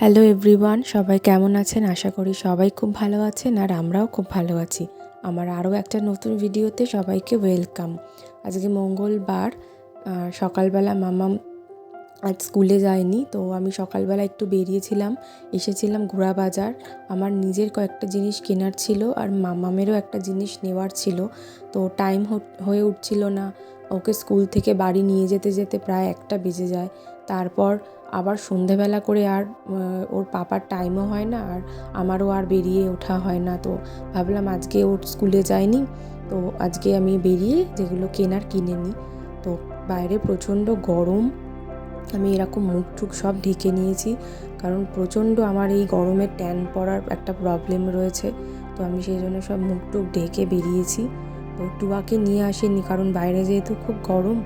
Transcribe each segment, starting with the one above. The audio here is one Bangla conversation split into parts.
হ্যালো এভরিওয়ান সবাই কেমন আছেন? আশা করি সবাই খুব ভালো আছেন আর আমরাও খুব ভালো আছি। আমার আরও একটা নতুন ভিডিওতে সবাইকে ওয়েলকাম আজকে মঙ্গলবার সকালবেলা মামাম আজ স্কুলে যায়নি, তো আমি সকালবেলা একটু বেরিয়েছিলাম, এসেছিলাম ঘোড়া বাজার আমার নিজের কয়েকটা জিনিস কেনার ছিল আর মামামেরও একটা জিনিস নেওয়ার ছিল। তো টাইম হয়ে উঠছিল না, ওকে স্কুল থেকে বাড়ি নিয়ে যেতে যেতে প্রায় একটা বেজে যায়। তারপর আবার সন্ধেবেলা করে আর ওর পাপার টাইমও হয় না আর আমারও আর বেরিয়ে ওঠা হয় না। তো ভাবলাম আজকে ওর স্কুলে যায়নি তো আজকে আমি বেরিয়ে যেগুলো কেনার কিনে নিই। তো বাইরে প্রচণ্ড গরম, আমি এরকম মুখ টুক সব ঢেকে নিয়েছি, কারণ প্রচণ্ড আমার এই গরমে ট্যান পড়ার একটা প্রবলেম রয়েছে। তো আমি সেই জন্য সব মুখ টুক ঢেকে বেরিয়েছি। তো টুয়াকে নিয়ে আসেনি, কারণ বাইরে যেহেতু খুব গরম,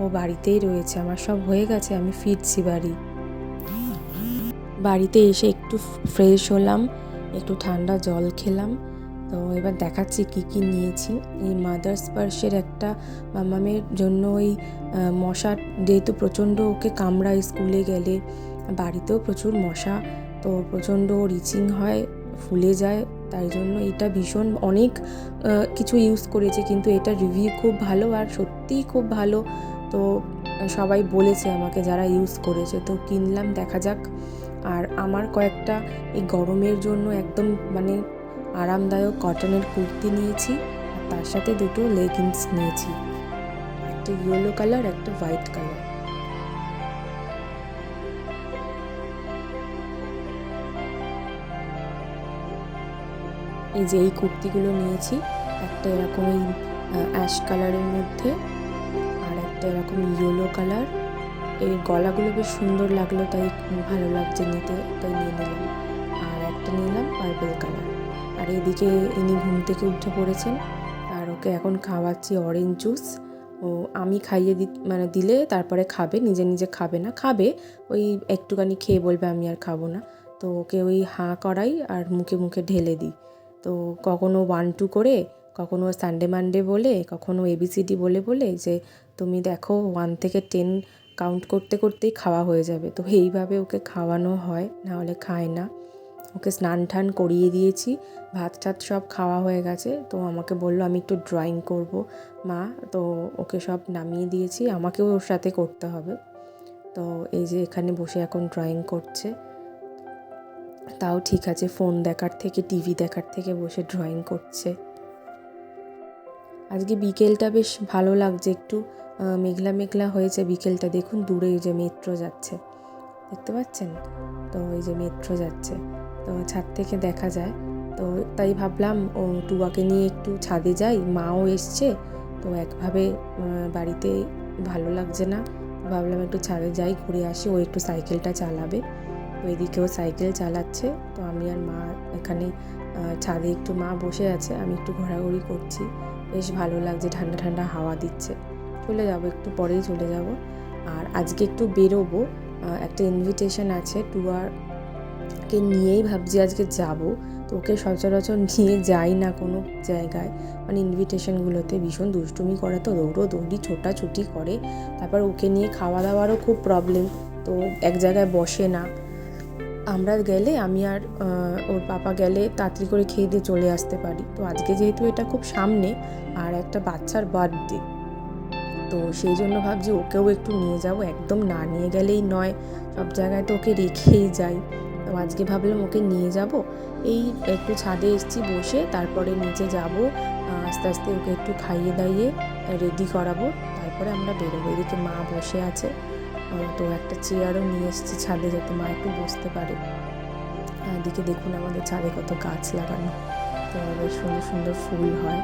ও বাড়িতেই রয়েছে, আমার সব হয়ে গেছে, আমি ফিরছি বাড়ি। বাড়িতে এসে একটু ফ্রেশ হলাম, একটু ঠান্ডা জল খেলাম। তো এবার দেখাচ্ছি কি কি নিয়েছি। এই মাদার স্পার্শের একটা মামামের জন্য ওই মশা যেহেতু প্রচণ্ড ওকে কামড়ায় স্কুলে গেলে, বাড়িতেও প্রচুর মশা, তো প্রচণ্ড রিচিং হয়, ফুলে যায়। তাই জন্য এটা ভীষণ অনেক কিছু ইউজ করেছে, কিন্তু এটা রিভিউ খুব ভালো আর সত্যিই খুব ভালো। তো সবাই বলেছে আমাকে যারা ইউজ করেছে, তো কিনলাম, দেখা যাক। আর আমার কয়েকটা এই গরমের জন্য একদম মানে আরামদায়ক কটনের কুর্তি নিয়েছি আর তার সাথে দুটো লেগিংস নিয়েছি। একটা ইয়েলো কালার একটা হোয়াইট কালার এই যে এই কুর্তিগুলো নিয়েছি, একটা এরকম অ্যাশ কালারের মধ্যে আর একটা এরকম ইয়েলো কালার এই গলাগুলো বেশ সুন্দর লাগল, তাই ভালো লাগছে নিতে, তাই নিয়ে নিলাম। আর একটা নিলাম পার্পল কালার আর এদিকে ইনি ঘুম থেকে উঠে পড়েছেন, আর ওকে এখন খাওয়াচ্ছি অরেঞ্জ জুস ও আমি খাইয়ে দি মানে দিলে তারপরে খাবে, নিজে নিজে খাবে না, খাবে, ওই একটুখানি খেয়ে বলবে আমি আর খাব না। তো ওকে ওই হাঁ করাই আর মুখে মুখে ঢেলে দিই। তো কখনো ওয়ান টু করে, কখনো সানডে মানডে বলে, কখনো এবিসিডি বলে বলে যে, তুমি দেখো ওয়ান থেকে টেন কাউন্ট করতে করতেই খাওয়া হয়ে যাবে। তো এইভাবে ওকে খাওয়ানো হয় নাহলে খায় না। ওকে স্নান টান করিয়ে দিয়েছি, ভাত টাত সব খাওয়া হয়ে গেছে। তো আমাকে বলল, আমি একটু ড্রয়িং করব। মা, তো ওকে সব নামিয়ে দিয়েছি, আমাকেও ওর সাথে করতে হবে। তো এই যে এখানে বসে এখন ড্রয়িং করছে। তাও ঠিক আছে ফোন দেখার থেকে টিভি দেখার থেকে বসে ড্রয়িং করছে। আজকে বিকেলটা বেশ ভালো লাগছে, একটু মেঘলা মেঘলা হয়েছে বিকেলটা। দেখুন, দূরে যে মেট্রো যাচ্ছে। দেখতে পাচ্ছেন? তো ওই যে মেট্রো যাচ্ছে। তো ছাদ থেকে দেখা যায়। তো তাই ভাবলাম, ও, টুয়াকে নিয়ে একটু ছাদে যাই। মাও এসছে। তো একভাবে বাড়িতে ভালো লাগছে না। ভাবলাম একটু ছাদে যাই, ঘুরে আসি। ও একটু সাইকেলটা চালাবে। তো এদিকেও সাইকেল চালাচ্ছে। তো আমি আর মা এখানে ছাদে একটু মা বসে আছে। আমি একটু ঘোরাঘুরি করছি। বেশ ভালো লাগছে। ঠান্ডা ঠান্ডা হাওয়া দিচ্ছে। চলে যাব, একটু পরেই চলে যাব। আর আজকে একটু বেরোবো একটা ইনভিটেশন আছে টুয়ারকে নিয়েই ভাবছি আজকে যাব। তো ওকে সচরাচর নিয়ে যাই না কোনো জায়গায়। মানে ইনভিটেশনগুলোতে ভীষণ দুষ্টুমি করে তো, দৌড়ো দৌড়ি, ছোটাছুটি করে। তারপর ওকে নিয়ে খাওয়া দাওয়ারও খুব প্রবলেম তো এক জায়গায় বসে না। আমরা গেলে আমি আর ওর পাপা গেলে তাড়াতাড়ি করে খেয়ে দিয়ে চলে আসতে পারি। তো আজকে যেহেতু এটা খুব সামনে, আর একটা বাচ্চার বার্থডে তো সেই জন্য ভাবছি ওকেও একটু নিয়ে যাব। একদম না নিয়ে গেলেই নয়, সব জায়গায় তো ওকে রেখেই যাই। তো আজকে ভাবলাম ওকে নিয়ে যাব। এই একটু ছাদে এসেছি বসে, তারপরে নিচে যাব, আস্তে আস্তে ওকে একটু খাইয়ে দাইয়ে রেডি করাবো। তারপরে আমরা বেরোবো। এদিকে মা বসে আছে। তো একটা চেয়ারও নিয়ে এসেছি ছাদে যাতে মা একটু বসতে পারে। এদিকে দেখুন আমাদের ছাদে কত গাছ লাগানো। তো বেশ সুন্দর সুন্দর ফুল হয়।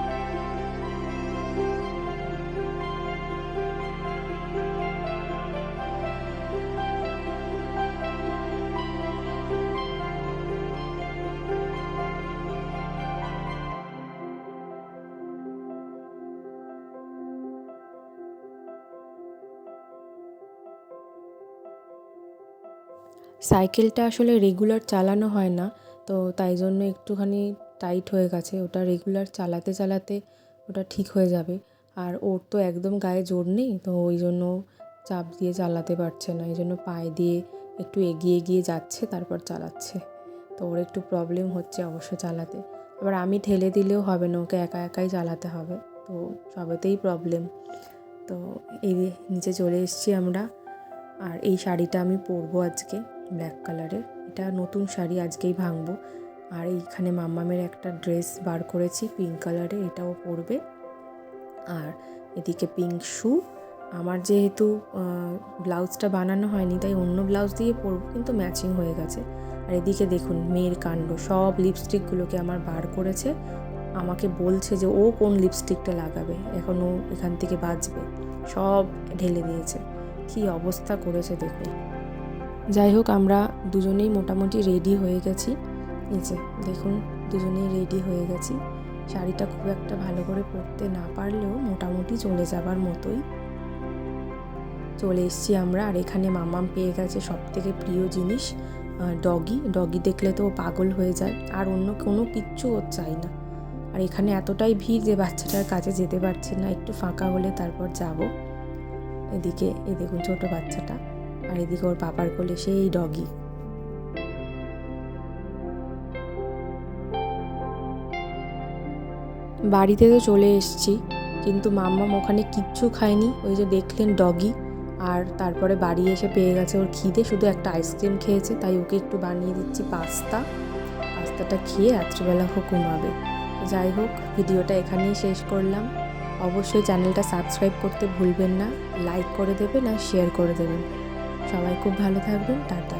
সাইকেলটা আসলে রেগুলার চালানো হয় না, তো তাই জন্য একটুখানি টাইট হয়ে গেছে। ওটা রেগুলার চালাতে চালাতে ওটা ঠিক হয়ে যাবে। আর ওর তো একদম গায়ে জোর নেই, তো ওই জন্য চাপ দিয়ে চালাতে পারছে না। এই জন্য পায়ে দিয়ে একটু এগিয়ে এগিয়ে যাচ্ছে, তারপর চালাচ্ছে। তো ওর একটু প্রবলেম হচ্ছে অবশ্য চালাতে। আবার আমি ঠেলে দিলেও হবে না, ওকে একা একাই চালাতে হবে, তো সবেতেই প্রবলেম। তো এই নিচে চলে এসেছি আমরা, আর এই শাড়িটা আমি পরবো আজকে। ব্ল্যাক কালারের এটা নতুন শাড়ি, আজকেই ভাঙবো। আর এইখানে মাম্মামের একটা ড্রেস বার করেছি পিঙ্ক কালারের এটাও পরবে। আর এদিকে পিঙ্ক শু আমার যেহেতু ব্লাউজটা বানানো হয়নি, তাই অন্য ব্লাউজ দিয়ে পরবো, কিন্তু ম্যাচিং হয়ে গেছে। আর এদিকে দেখুন, মেয়ের কাণ্ড। সব লিপস্টিকগুলোকে আমার বার করেছে। আমাকে বলছে যে, ও কোন লিপস্টিকটা লাগাবে? এখন ও এখান থেকে বাঁচবে। সব ঢেলে দিয়েছে। কি অবস্থা করেছে দেখুন। যাই হোক, আমরা দুজনেই মোটামুটি রেডি হয়ে গেছি। যে, দেখুন, দুজনেই রেডি হয়ে গেছি। শাড়িটা খুব একটা ভালো করে পরতে না পারলেও মোটামুটি চলে যাবার মতোই। চলে এসেছি আমরা, আর এখানে মামাম পেয়ে গেছে সব থেকে প্রিয় জিনিস ডগি ডগি দেখলে তো পাগল হয়ে যায়, আর অন্য কোনো কিচ্ছু ওর চাই না। আর এখানে এতটাই ভিড় যে বাচ্চাটার কাছে যেতে পারছে না, একটু ফাঁকা হলে তারপর যাব। এদিকে এ দেখুন ছোটো বাচ্চাটা। আর এদিকে ওর পাপার কোলে সেই ডগি বাড়িতে তো চলে এসেছি, কিন্তু মাম্মাম ওখানে কিচ্ছু খায়নি। ওই যে দেখলেন ডগি আর তারপরে বাড়ি এসে পেয়ে গেছে ওর খিদে, শুধু একটা আইসক্রিম খেয়েছে, তাই ওকে একটু বানিয়ে দিচ্ছি পাস্তা। পাস্তাটা খেয়ে রাত্রিবেলা হোক ঘুমাবে। যাই হোক, ভিডিওটা এখানেই শেষ করলাম। অবশ্যই চ্যানেলটা সাবস্ক্রাইব করতে ভুলবেন না লাইক করে দেবেন আর শেয়ার করে দেবেন। সবাই খুব ভালো থাকবেন টাটা।